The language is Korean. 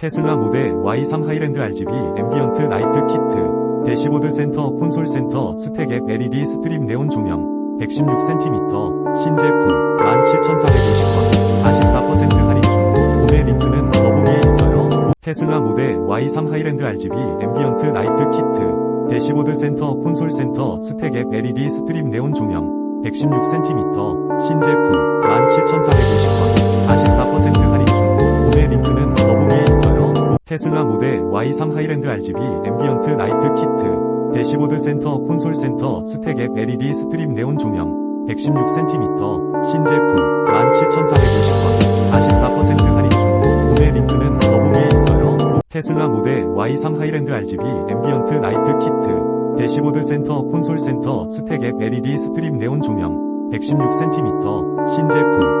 테슬라 모델 Y3 하이랜드 RGB 앰비언트 라이트 키트, 대시보드 센터 콘솔 센터 스택 앱 LED 스트립 네온 조명, 116cm, 신제품 17,450원, 44% 할인 중, 구매 링크는 더보기에 있어요. 테슬라 모델 Y3 하이랜드 RGB 앰비언트 라이트 키트, 대시보드 센터 콘솔 센터 스택 앱 LED 스트립 네온 조명, 116cm, 신제품 17,450원, 테슬라 모델 Y3 하이랜드 RGB 앰비언트 라이트 키트, 대시보드 센터 콘솔 센터 스택 앱 LED 스트립 네온 조명, 116cm, 신제품 17,450원, 44% 할인 중, 구매 링크는 더보기에 있어요. 테슬라 모델 Y3 하이랜드 RGB 앰비언트 라이트 키트, 대시보드 센터 콘솔 센터 스택 앱 LED 스트립 네온 조명, 116cm, 신제품